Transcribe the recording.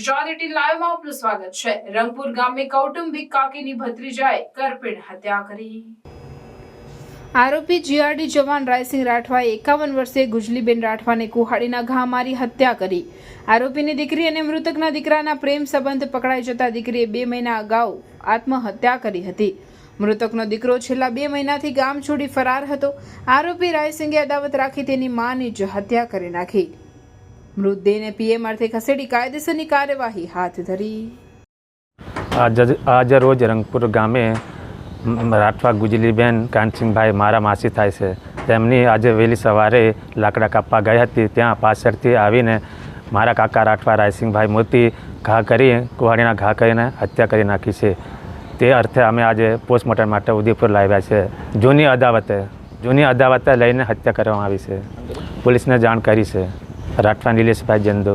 Gujarat at લાઈવમાં આપનું સ્વાગત છે. રંગપુર ગામે કૌટુંબિક કાકીની ભત્રીજાએ કરપીણ હત્યા કરી. આરોપી જીઆરડી જવાન રાયસિંહ રાઠવાએ એકાવન વર્ષે ગુજલીબેન રાઠવાને કુહાડીના ઘા મારી હત્યા કરી. આરોપીની દીકરી અને મૃતકના દીકરાના પ્રેમ સંબંધ પકડાઈ જતા દીકરીએ બે મહિના અગાઉ આત્મહત્યા કરી હતી. મૃતકનો દીકરો છેલ્લા બે મહિનાથી ગામ છોડી ફરાર હતો. આરોપી રાયસિંહે અદાવત રાખી તેની માની જ હત્યા કરી નાખી. મૃતદેહને પીએમ અર્થે ખસેડી કાયદેસરની કાર્યવાહી હાથ ધરી. આજ રોજ રંગપુર ગામે રાઠવા ગુજલીબેન કાનસિંહભાઈ મારા માસી થાય છે. તેમની આજે વહેલી સવારે લાકડા કાપવા ગઈ હતી. ત્યાં પાછળથી આવીને મારા કાકા રાઠવા રાયસિંહભાઈ મોતી ઘા કરી, કુહાડીના ઘા કરીને હત્યા કરી નાખી છે. તે અર્થે અમે આજે પોસ્ટમોર્ટમ માટે ઉદયપુર લાવ્યા છે. જૂની અદાવતે જૂની અદાવતે લઈને હત્યા કરવામાં આવી છે. પોલીસને જાણ કરી છે. રાઠવા નિલેશભાઈ જંદો